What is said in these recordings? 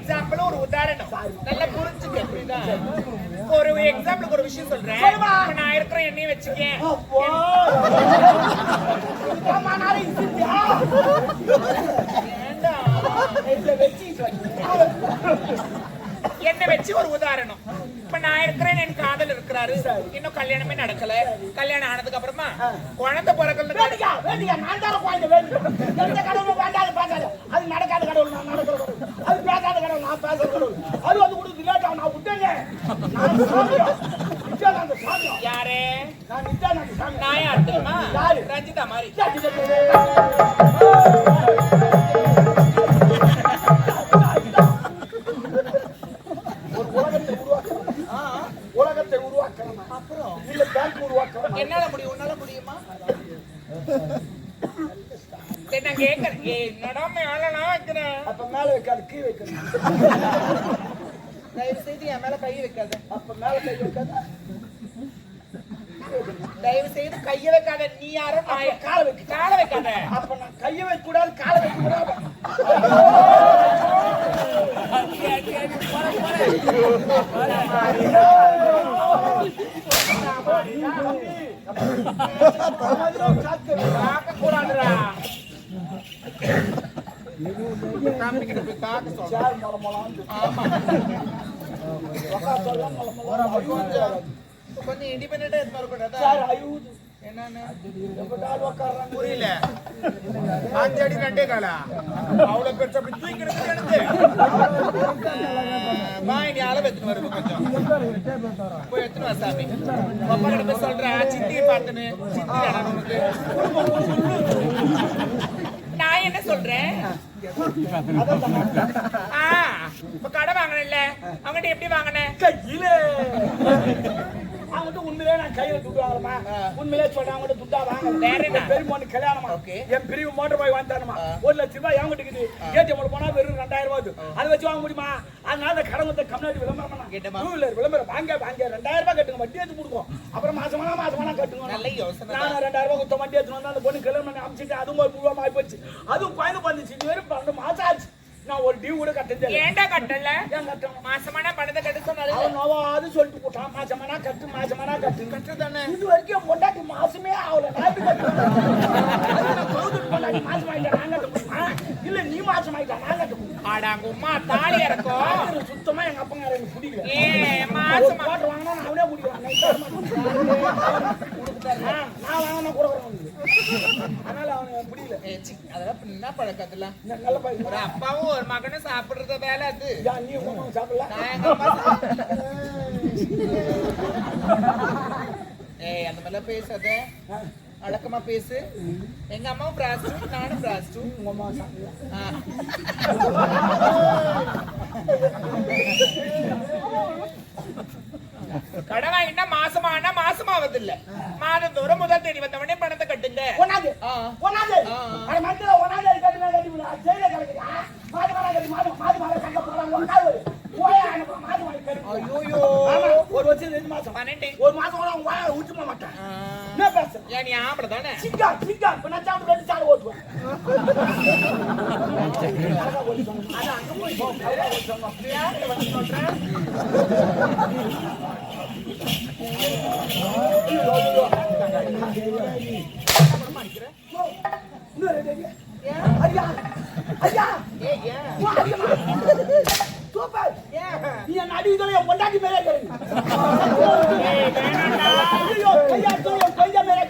Example ஒரு உதாரணம். நல்லா புரிஞ்சுக்க புரியுதா? ஒரு எக்ஸாம்பிளுக்கு ஒரு விஷயம் சொல்றேன். நான் இருக்கிற எண்ணெய் வச்சுக்கேன். எண்ணெய் வச்சு ஒரு உதாரணம். இப்ப நான் இருக்கிறேன் என் காதல் இருக்கிறாரு. இன்னும் கல்யாணமே நடக்கல. கல்யாணம் ஆனதுக்கு அப்புறமா குழந்தை பிறக்கல வேண்டிக்கா, வேண்டிக்கா, நான் தானே குழந்தை வேணும். எந்த கடவுளும் வேண்டாது, பேசாது. அது நடக்காத கடவுள், நான் நடக்கிற கடவுள். அது பேசாத கடவுள், நான் கடவுள். அது வந்து கொடுத்து ஆகும், நான் விட்டேங்க. நான் சாமியா. நித்யானந்த சாமியா. யாரு நான் நித்யானந்த சாமியா. நான் யார் தெரியுமா யாரு? ரஞ்சிதா மாதிரி ஒரு உலகத்தை உருவாக்கணும். உலகத்தை உருவாக்கணுமா? இல்ல பேங்க் உருவாக்கணுமா? என்னால முடியும் உன்னால முடியுமா நான் கேட்கறேன் என்னடா மேல நான் வைக்கிறேன் அப்ப மேல வைக்காது கீழ் வைக்கணும் தயவு செய்து என் மேல கை வைக்காத. அப்ப மேல கை வைக்காத. தயவு செய்து கைய வைக்காத. நீ யாரும் நான் காலை வைக்க. காலை வைக்காத. அப்ப நான் கையை வைக்க கூடாது காலை வைக்க கூடாது தம்பிக்கிட்ட போய் காக்க சொல்றேன். ஆமா. கொஞ்சம் இண்டிபெண்டா புரியல. அஞ்சு அடி ரெண்டே காலா? அவ்வளவு பெருசு அப்படி தூக்கி எடுத்து அளவு வருது கொஞ்சம். போய் எடுத்துன்னு வா சாமி. அப்பா கிட்ட போய் சொல்றேன். சித்தியை பார்த்துன்னு. சித்தி நான் என்ன சொல்றேன்? இப்ப கடை வாங்கினேன்ல. அவங்ககிட்ட எப்படி வாங்கினேன் கையில. அவங்ககிட்ட உண்மையிலே நான் கையில துட்டு வாங்கலாமா உண்மையிலே சொல்றேன் அவங்ககிட்ட துட்டா வாங்க? பெருமாண்டு கல்யாணமா. என் பிரிவு மோட்டர் பாய் வாங்கிட்டாருமா ஒரு லட்ச ரூபாய் என்கிட்ட இருக்குது. ஏடிஎம் போனா வெறும் ரெண்டாயிரம் ரூபாய். அதை. வச்சு வாங்க முடியுமா? அதனால அந்த கடன் வந்து கம்யூனிட்டி விளம்பரம்? டூ வீலர் விளம்பரம். வாங்க வாங்க. ரெண்டாயிரம் ரூபாய் கட்டுங்க. வட்டி எடுத்து கொடுக்கும் அப்புறம் மாசமானா மாசமானா கட்டுங்க. நல்ல யோசனை. நான் ரெண்டாயிரம் ரூபாய் கொடுத்த வட்டி எடுத்து வந்தா அந்த பொண்ணு கல்யாணம் பண்ணி அமிச்சிட்டு அதுவும் ஒரு ஆகி போச்சு. அதுவும் குழந்தை வந்துச்சு இது வரைக்கும் பன்னெண்டு மாசம் ஆச்சு. நான் ஒரு டியூ கூட கட்டதே. ஏன்டா கட்டல? ஏன் கட்டணும் மாசமான பணத்தை கட்ட சொன்னாரு. நோவாது சொல்லிட்டு போட்டான். மாசமானா கட்டு மாசமானா கட்டு. கட்டு தானே இது வரைக்கும் பொண்டாட்டி மாசமே? அது நான் கவுத்துட்டு பொண்டாட்டி மாசம் ஆயிட்டா நான் கட்ட முடியுமா? இல்ல நீ மாசம் ஆயிட்டா நான் கட்ட முடியும்? ஆடாங்க உமா தாலி இறக்கும் சுத்தமா எங்க அப்பங்கார எனக்கு பிடிக்கல ஏ மாசமா. கோட்டர் வாங்கினா நான் வாங்கினா கூட அதனால அவனுக்கு பிடிக்கல அதெல்லாம் என்ன பையன் ஒரு அப்பாவும் ஒரு மகனும் சாப்பிடுறத வேலை அது. நீ சாப்பிடல. ஏய் அந்த மாதிரிலாம் பேசாத. அடக்கமா பேசு. எங்க அம்மாவும் பிராஸ்டு நானும் பிராஸ்டு உங்க அம்மா சாப்பிடல கடை வாங்கிட்டா மாசமானா மாசமாவது இல்ல மாதந்தோறும் முதல் தேதி வந்தவனே பணத்தை கட்டுங்க. ஒண்ணாது ஆ. ஒண்ணாது வருஷம் ரெண்டு மாசம். பன்னெண்டு. ஒரு மாசம் கூட அவங்க வாயை போக மாட்டேன். என்ன பேச ஏன் நீ ஆம்பளை தானே? இப்ப நான் சாப்பிட்டு ரெண்டு சாலை ஓட்டுவேன். அதான் அங்க போய்? ஐயோ, ஐயோ. ஐயா ஐயா ஏய் ஏன் வா, ஐயா. சூப்பர் நீ என் அடி இதோ என் பொண்டாட்டி மேலே வேணாம்டா ஐயோ கையா என் கையா மேலே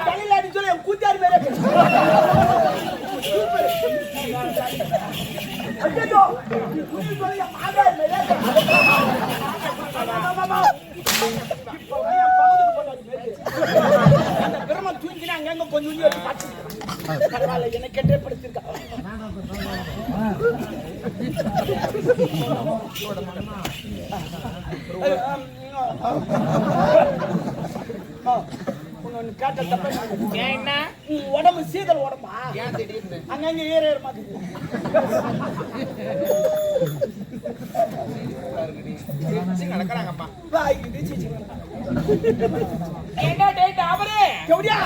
தலையில அடி சொல்லி என் கூத்தாடி மேலே இருக்கிறேன் ஐயோ நீ குடி சொல்லி என் மாதாரி மேலே இருக்கிறேன் ஆமா, ஆமா, ஆமா. இப்போ என் பகுதிக்கு பொண்டாட்டி மேலே இருக்கிறேன். அந்த பிரம்ம தூங்கினா அங்கங்க கொஞ்சம் கொஞ்சம். பரவாயில்ல என்னை கெட்டே படுத்திருக்கா ஒன்னு கேட்ட தப்ப ஏன் என்ன உடம்பு சீதல் உடம்பா? அங்கங்க ஏற ஏற மாட்டேங்குது நடக்கிறாங்கப்பா. ஏண்டா டேய் டாபரே எப்படியா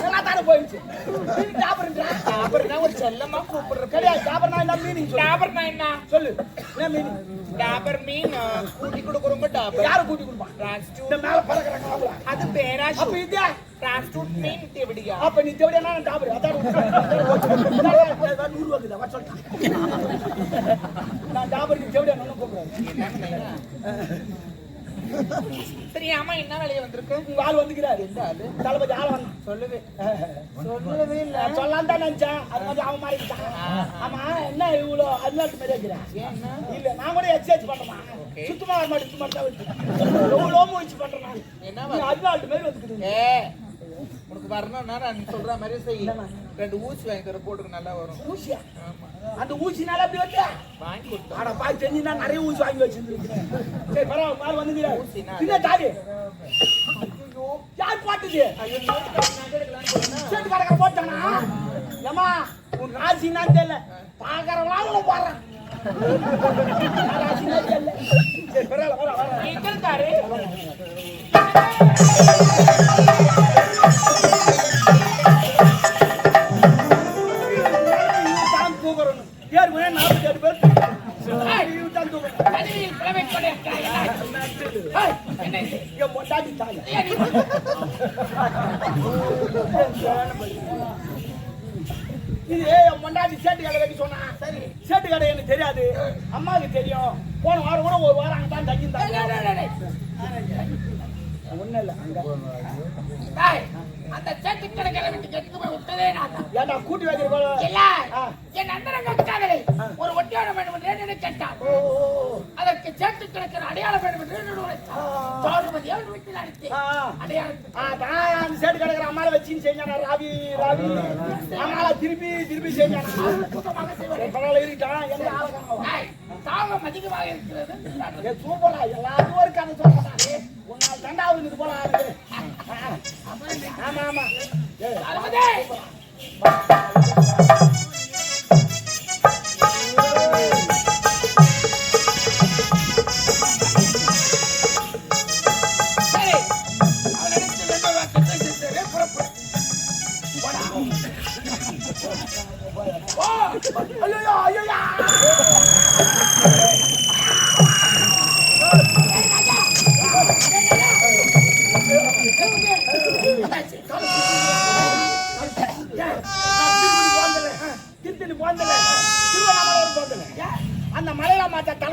என்ன தானே போயிடுச்சு போச்சு நீ டாபர்ன்றா டாபர்னா ஒரு செல்லமா கூப்பிடுற கிடையாது டாபர்னா என்ன மீனிங் சொல்லு டாபர்னா என்ன சொல்லு என்ன மீனிங் டாபர் மீன் கூட்டி கொடுக்குறவங்க டாபர் யாரு கூட்டி கொடுப்பான் டிரான்ஸ்டியூட் இந்த மேல அது பேரா அப்ப இது டிரான்ஸ்டியூட் மீன் எப்படியா அப்ப நீ நான் டாபர் அதான் நூறு சொல்லிட்டேன் நான் டாபர் நீ தேவையா நான் கூப்பிடுறேன் தெரியாம என்ன வேலையை வந்திருக்கு? உங்க ஆள் வந்துக்கிறாரு. தளபதி ஆள் வந்தான் சொல்லுவே சொல்லவே இல்ல. நான் சொல்லலாம் தான் நினைச்சேன். அது மாதிரி அவன் மாறிக்கிட்டான் ஆமா என்ன இவ்வளோ அருளாட்டு மாதிரி வைக்கிறேன் இல்ல நான் கூட எக்ஸசைஸ் Okay. சுத்தமா வர மாட்டேன் சுத்தமா தான் எவ்வளோ முயற்சி பண்றேன் என்ன அருளாட்டு மாதிரி வந்துக்குது ஏ உனக்கு வரணும்னா நான் சொல்ற மாதிரி செய். என்னம்மா? ரெண்டு ஊசி வாங்கி தர போட்டுக்கு நல்லா வரும். ஊசியா? அந்த ஊசினால அப்படி கொடுத்தா ஆனா பாய் தெரிஞ்சுனா நிறைய ஊசி வாங்கி வச்சிருந்துருக்கேன் சரி பரவாயில்ல பால் வந்துக்கிறாரு. ஊசினா? பின்ன தாடி யார் பாட்டுது? சொன்னா. சேட்டு கடைக்க போட்டானா? ஏமா உன் ராசினா தெரியல. போடுறான். ராசினா தெரியல. சரி பரவாயில்ல. எங்க இருக்காரு? தூக்குறணும் கணினியில் கிழமை கொண்டிருக்கிறாய். ஏய், என்ன இது? இங்க என் பொண்டாட்டி சேட்டு கடை வைக்க சொன்னா சரி சேட்டு கடை எனக்கு தெரியாது அம்மாவுக்கு தெரியும் போன வாரம் கூட ஒரு வாரம் அங்கே தான் தங்கி டேய், தங்கியிருந்தாங்க ஒன்றும் இல்லை அங்கே அந்த சேட்டு கடைக்கார வீட்டுக்கு எடுத்து போய் விட்டதே நான். ஏன்டா கூட்டி வைக்கிற போல? இல்ல. என் அண்ணன் கட்டாதலை ஒரு ஒட்டியானம் வேண்டும் என்று கேட்டான். அதற்கு சேட்டு கிடைக்கிற அடையாளம் வேண்டும் என்று. ஆ. சோழபதி அவன் வீட்டில். அடையாளத்துக்கு ஆ, தான் அந்த சேட்டு கடைக்கிற அம்மாவை வச்சுன்னு செஞ்சானா. ராவி ராவி. அம்மாவை திருப்பி திருப்பி செஞ்சானா. பரவாயில்ல டேய், தாகம் அதிகமாக இருக்கிறது. சூப்பரா எல்லாத்துக்கும் ஒரு கதை சொல்றேன் உன்னால் ரெண்டாவது இது போல ஆகுது ஆமா ஆமா ஏய், தளபதி, சரி, அவனிடத்தில் ரெண்டு வார்த்தை பேசிட்டு புறப்படு. ஐயோ ஐயோ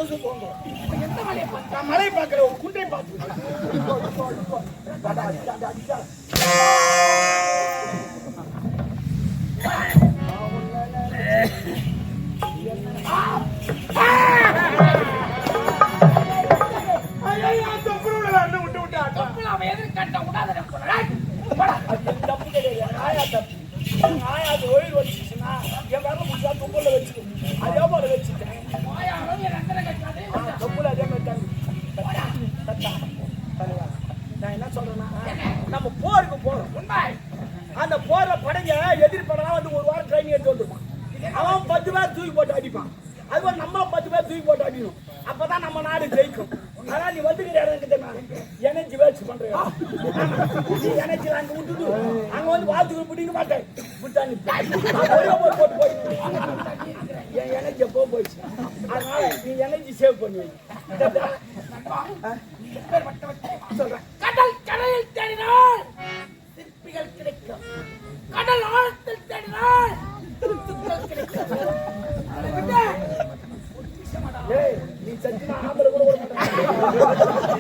எந்த மலையை நான் மலை பார்க்கிற ஒரு குன்றை பார்த்து மாட்டேன் போட்டு போய் என் எனர்ஜி எப்போ போயிடுச்சு அதனால நீ எனர்ஜி சேவ் பண்ணி? சொல்றேன் கடல் கரையில் தேடினால் சிற்பிகள் கிடைக்கும் கடல் ஆழத்தில் தேடினால் திருத்துக்கள் கிடைக்கும் நீ சத்தியமா ஆம்பளை கூட விட மாட்டேன்.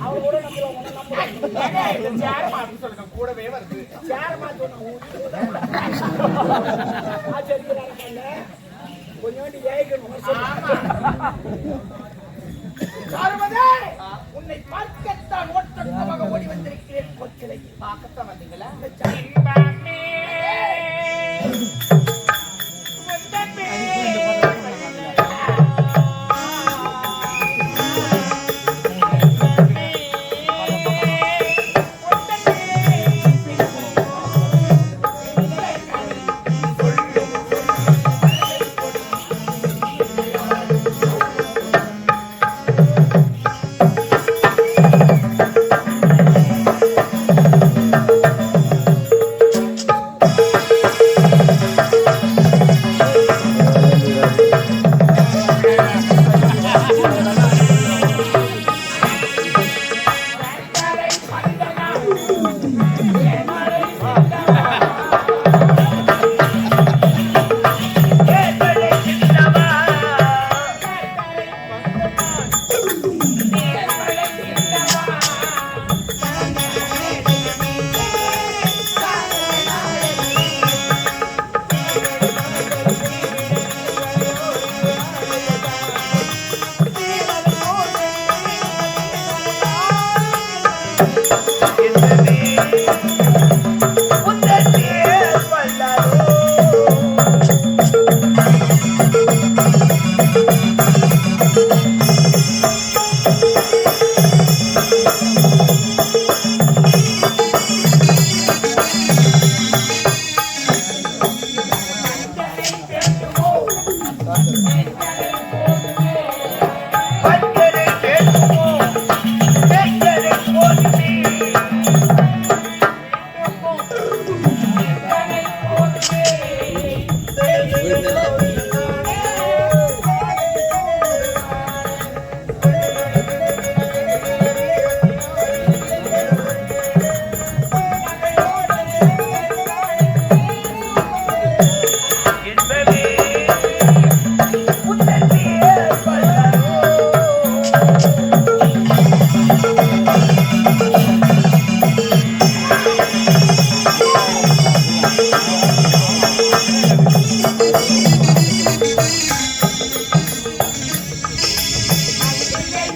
அவன் கூட நம்பல, உன்னை நம்பல. இந்த சேர் மாத்தி சொல்லுங்க கூடவே வருது சேர மாத்தணும், உன் வீட்டுக்கு தான். ஆச்சரியமா இருக்காங்க. கொஞ்சோண்டு ஏய்க்கணும்,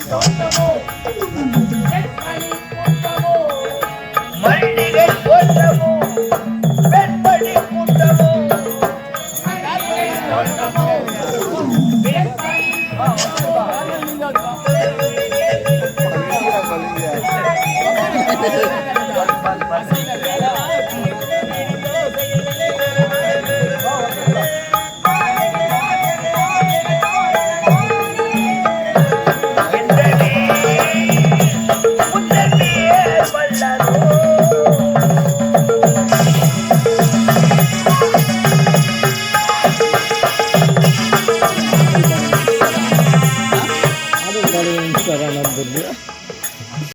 Don't